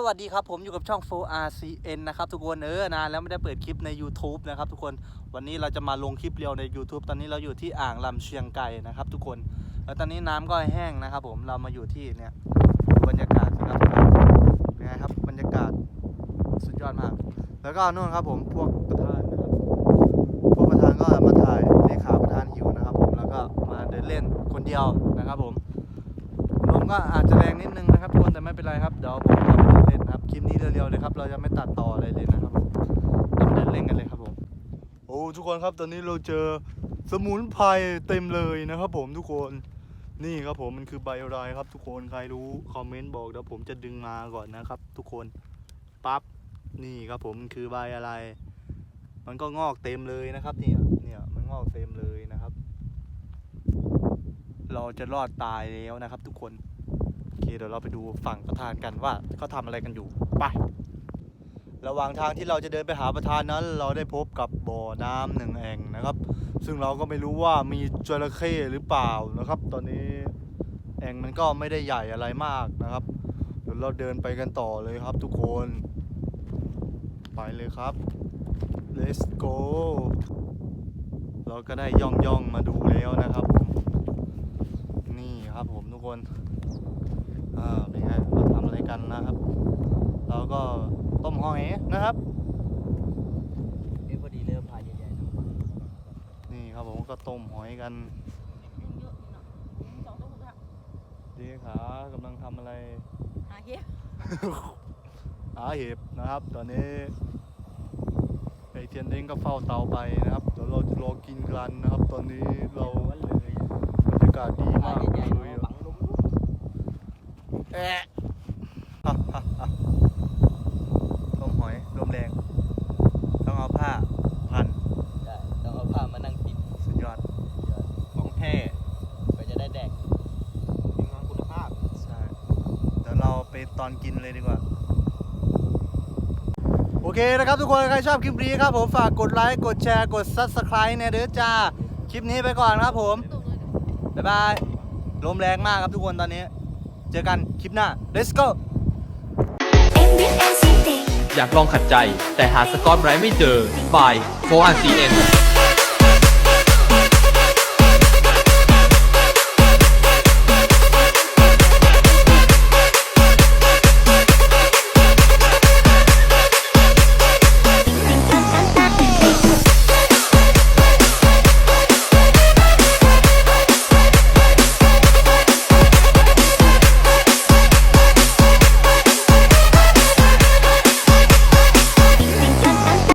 สวัสดีครับผมอยู่กับช่อง 4RCN นะครับทุกคนเออนานแล้วไม่ได้เปิดคลิปใน YouTube นะครับทุกคนวันนี้เราจะมาลงคลิปเรียวใน YouTube ตอนนี้เราอยู่ที่อ่างลำเชียงไกรนะครับทุกคนแล้วตอนนี้น้ำก็แห้งนะครับผมเรามาอยู่ที่เนี่ยบรรยากาศนะครับเป็นไงครับบรรยากาศสุดยอดมาก แล้วก็นู่นครับผมพวกประธานนะครับพวกประธานก็มาถ่ายเลขาประธานหิวนะครับผมแล้วก็มาเดินเล่นคนเดียวนะครับผมลมก็อาจจะแรงนิดนึงนะครับทุกคน เป็นไรครับ เดี๋ยวผมพาไปเดินเล่นครับ คลิปนี้เร็วๆเลยครับ เราจะไม่ตัดต่ออะไรเลยนะครับเราเดินเล่นกันเลยครับผม โอ้ทุกคนครับ ตอนนี้เราเจอสมุนไพรเต็มเลยนะครับ ผมทุกคน นี่ครับผมมันคือใบอะไรครับ ทุกคน ใครรู้คอมเมนต์บอกเดี๋ยวผมจะดึงมาก่อนนะครับ ทุกคน ปั๊บ นี่ครับผมมันคือใบอะไร มันก็งอกเต็มเลยนะครับ เนี่ยเนี่ยมันงอกเต็มเลยนะครับ เราจะรอดตายแล้วนะครับ ทุกคน เดี๋ยวเราไปดูฝั่งประธานกันว่าเขาทำอะไรกันอยู่ไประหว่างทางที่เราจะเดินไปหาประธานนั้น เราได้พบกับบ่อน้ำหนึ่งแอ่งนะครับ ซึ่งเราก็ไม่รู้ว่ามีจระเข้หรือเปล่านะครับ ตอนนี้แอ่งมันก็ไม่ได้ใหญ่อะไรมากนะครับเดี๋ยวเราเดินไปกันต่อเลยครับทุกคน ไปเลยครับ let's go เราก็ได้ย่องย่องมาดูแล้วนะครับ นี่ครับผมทุกคน อ่าเป็นไงเราทำอะไรกันนะครับ เราก็ต้มหอยนะครับ เอ้พอดีเริ่มพายใหญ่ๆนะนี่ครับผมก็ต้มหอยกันยุ่งเยอะอยู่เนาะสองตัวหกอะดีขากำลังทำอะไร หาเหี้ยหาเห็บนะครับ ตอนนี้ไอเทียนเด้งก็เฝ้าเตาไปนะครับเดี๋ยวเราจะรอกินกันนะครับ ตอนนี้เราวันเลยบรรยากาศดีพามายก ใหญ่ เล ๆ ย เนาะ อะ บังลม แอะต้มหอยลมแรง ต้องเอาผ้าพันใช่ต้องเอาผ้ามานั่งปิดสุดยอด ของแท้ก็จะได้แดกมีงานคุณภาพ ใช่ เดี๋ยวเราไปตอนกินเลยดีกว่า โอเคนะครับทุกคน ใครชอบคลิปนี้ครับผม ฝากกดไลค์ กดแชร์ กด Subscribe เนี่ยเด้อจ้า คลิปนี้ไปก่อนครับผมตกเลยบ๊ายบาย ลมแรงมากครับทุกคนตอนนี้ เจอกันคลิปหน้า let's go อยากลองขัดใจ แต่หาสกอตไบรท์ไม่เจอ by 4 RCN